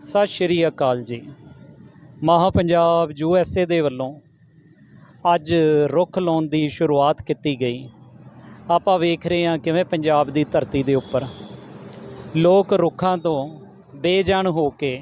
ਸਤਿ ਸ਼੍ਰੀ ਅਕਾਲ ਜੀ। ਮਹਾ ਪੰਜਾਬ ਯੂ ਐੱਸ ਏ ਦੇ ਵੱਲੋਂ ਅੱਜ ਰੁੱਖ ਲਾਉਣ ਦੀ ਸ਼ੁਰੂਆਤ ਕੀਤੀ ਗਈ। ਆਪਾਂ ਵੇਖ ਰਹੇ ਹਾਂ ਕਿਵੇਂ ਪੰਜਾਬ ਦੀ ਧਰਤੀ ਦੇ ਉੱਪਰ ਲੋਕ ਰੁੱਖਾਂ ਤੋਂ ਬੇਜਾਨ ਹੋ ਕੇ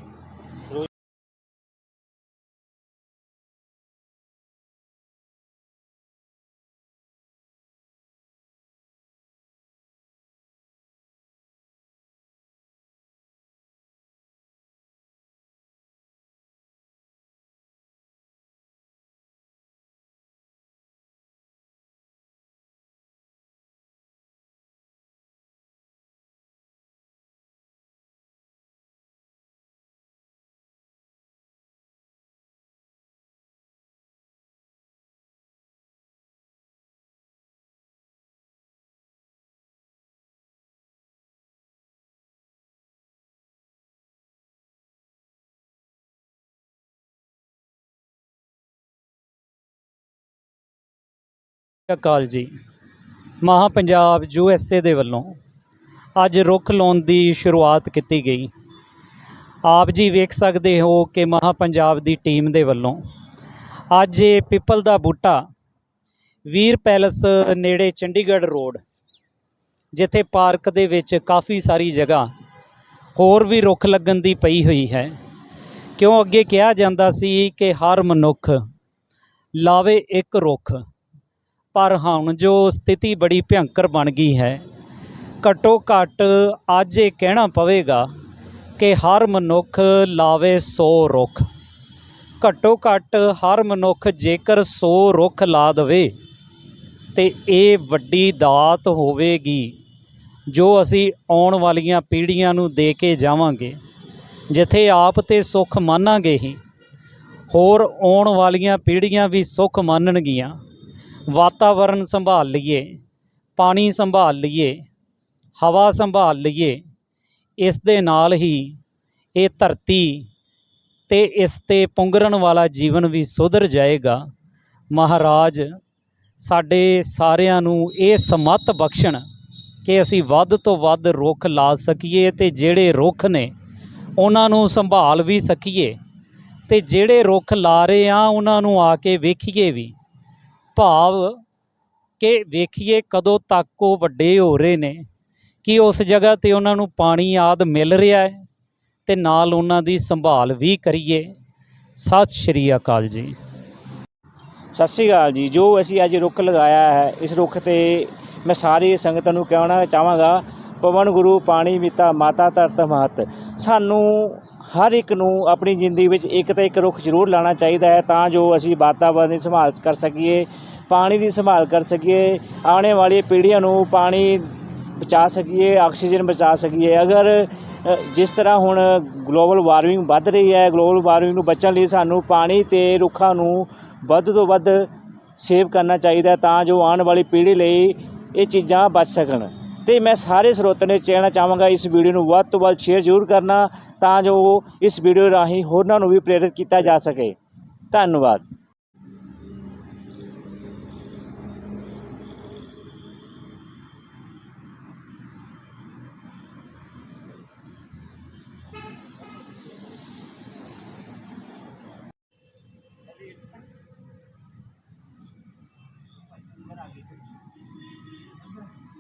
ਅਕਾਲ ਜੀ। ਮਹਾ ਪੰਜਾਬ ਯੂ ਐੱਸ ਏ ਦੇ ਵੱਲੋਂ ਅੱਜ ਰੁੱਖ ਲਾਉਣ ਦੀ ਸ਼ੁਰੂਆਤ ਕੀਤੀ ਗਈ। ਆਪ ਜੀ ਵੇਖ ਸਕਦੇ ਹੋ ਕਿ ਮਹਾ ਪੰਜਾਬ ਦੀ ਟੀਮ ਦੇ ਵੱਲੋਂ ਅੱਜ ਇਹ ਪਿੱਪਲ ਦਾ ਬੂਟਾ ਵੀਰ ਪੈਲਸ ਨੇੜੇ ਚੰਡੀਗੜ੍ਹ ਰੋਡ, ਜਿੱਥੇ ਪਾਰਕ ਦੇ ਵਿੱਚ ਕਾਫੀ ਸਾਰੀ ਜਗ੍ਹਾ ਹੋਰ ਵੀ ਰੁੱਖ ਲੱਗਣ ਦੀ ਪਈ ਹੋਈ ਹੈ। ਕਿਉਂ ਅੱਗੇ ਕਿਹਾ ਜਾਂਦਾ ਸੀ ਕਿ ਹਰ ਮਨੁੱਖ ਲਾਵੇ ਇੱਕ ਰੁੱਖ? ਪਰ ਹੁਣ ਜੋ ਸਥਿਤੀ ਬੜੀ ਭਿਅੰਕਰ ਬਣ ਗਈ ਹੈ, ਘੱਟੋ ਘੱਟ ਅੱਜ ਇਹ ਕਹਿਣਾ ਪਵੇਗਾ ਕਿ ਹਰ ਮਨੁੱਖ ਲਾਵੇ 100 ਰੁੱਖ। ਘੱਟੋ ਘੱਟ ਹਰ ਮਨੁੱਖ ਜੇਕਰ 100 ਰੁੱਖ ਲਾ ਦੇਵੇ, ਤੇ ਇਹ ਵੱਡੀ ਦਾਤ ਹੋਵੇਗੀ ਜੋ ਅਸੀਂ ਆਉਣ ਵਾਲੀਆਂ ਪੀੜ੍ਹੀਆਂ ਨੂੰ ਦੇ ਕੇ ਜਾਵਾਂਗੇ, ਜਿੱਥੇ ਆਪ ਤੇ ਸੁੱਖ ਮੰਨਾਂਗੇ ਹੀ। ਹੋਰ ਆਉਣ ਵਾਲੀਆਂ ਪੀੜ੍ਹੀਆਂ ਵੀ ਸੁੱਖ ਮੰਨਣਗੀਆਂ। ਵਾਤਾਵਰਨ ਸੰਭਾਲ ਲਈਏ, ਪਾਣੀ ਸੰਭਾਲ ਲਈਏ, ਹਵਾ ਸੰਭਾਲ ਲਈਏ, ਇਸ ਦੇ ਨਾਲ ਹੀ ਇਹ ਧਰਤੀ ਤੇ ਇਸ ਤੇ ਪੁੰਗਰਨ ਵਾਲਾ ਜੀਵਨ ਵੀ ਸੁਧਰ ਜਾਏਗਾ। ਮਹਾਰਾਜ, ਸਾਡੇ ਸਾਰਿਆਂ ਨੂੰ ਇਹ ਸਮੱਤ ਬਖਸ਼ਣ ਕਿ ਅਸੀਂ ਵੱਧ ਤੋਂ ਵੱਧ ਰੁੱਖ ਲਾ ਸਕੀਏ ਤੇ ਜਿਹੜੇ ਰੁੱਖ ਨੇ ਉਹਨਾਂ ਨੂੰ ਸੰਭਾਲ ਵੀ ਸਕੀਏ ਤੇ ਜਿਹੜੇ ਰੁੱਖ ਲਾ ਰਹੇ ਆ ਉਹਨਾਂ ਨੂੰ ਆ ਕੇ ਵੇਖੀਏ ਵੀ। ਭਾਵ ਕਿ ਵੇਖੀਏ ਕਦੋਂ ਤੱਕ ਉਹ ਵੱਡੇ ਹੋ ਰਹੇ ਨੇ, ਕਿ ਉਸ ਜਗ੍ਹਾ ਤੇ ਉਹਨਾਂ ਨੂੰ ਪਾਣੀ ਆਦ ਮਿਲ ਰਿਹਾ ਹੈ ਤੇ ਨਾਲ ਉਹਨਾਂ ਦੀ ਸੰਭਾਲ ਵੀ ਕਰੀਏ। ਸਤਿ ਸ਼੍ਰੀ ਅਕਾਲ ਜੀ। ਸਤਿ ਸ਼੍ਰੀ ਅਕਾਲ ਜੀ। ਜੋ ਅਸੀਂ ਅੱਜ ਰੁੱਖ ਲਗਾਇਆ ਹੈ, ਇਸ ਰੁੱਖ ਤੇ ਮੈਂ ਸਾਰੀ ਸੰਗਤ ਨੂੰ ਕਹਿਣਾ ਚਾਹਾਂਗਾ, ਪਵਨ ਗੁਰੂ, ਪਾਣੀ, ਮਿਤਾ, ਮਾਤਾ, ਧਰਤ, ਮਹਤ। ਸਾਨੂੰ ਹਰ ਇੱਕ ਨੂੰ ਆਪਣੀ ਜ਼ਿੰਦਗੀ ਵਿੱਚ ਇੱਕ ਤਾਂ ਇੱਕ ਰੁੱਖ ਜ਼ਰੂਰ ਲਾਉਣਾ ਚਾਹੀਦਾ ਹੈ ਤਾਂ ਜੋ ਅਸੀਂ ਵਾਤਾਵਰਨ ਦੀ ਸੰਭਾਲ ਕਰ ਸਕੀਏ, ਪਾਣੀ ਦੀ ਸੰਭਾਲ ਕਰ ਸਕੀਏ, ਆਉਣੇ ਵਾਲੀ ਪੀੜ੍ਹੀਆਂ ਨੂੰ ਪਾਣੀ ਬਚਾ ਸਕੀਏ, ਆਕਸੀਜਨ ਬਚਾ ਸਕੀਏ। ਅਗਰ ਜਿਸ ਤਰ੍ਹਾਂ ਹੁਣ ਗਲੋਬਲ ਵਾਰਮਿੰਗ ਵੱਧ ਰਹੀ ਹੈ, ਗਲੋਬਲ ਵਾਰਮਿੰਗ ਨੂੰ ਬਚਣ ਲਈ ਸਾਨੂੰ ਪਾਣੀ ਤੇ ਰੁੱਖਾਂ ਨੂੰ ਵੱਧ ਤੋਂ ਵੱਧ ਸੇਵ ਕਰਨਾ ਚਾਹੀਦਾ ਤਾਂ ਜੋ ਆਉਣ ਵਾਲੀ ਪੀੜ੍ਹੀ ਲਈ ਇਹ ਚੀਜ਼ਾਂ ਬਚ ਸਕਣ। तो मैं सारे स्रोतों ने कहना चाहवागा इस भीडियो में वो तो वह शेयर ज़रूर करना ता जो इस भीडियो राही होरों भी प्रेरित किया जा सके धन्यवाद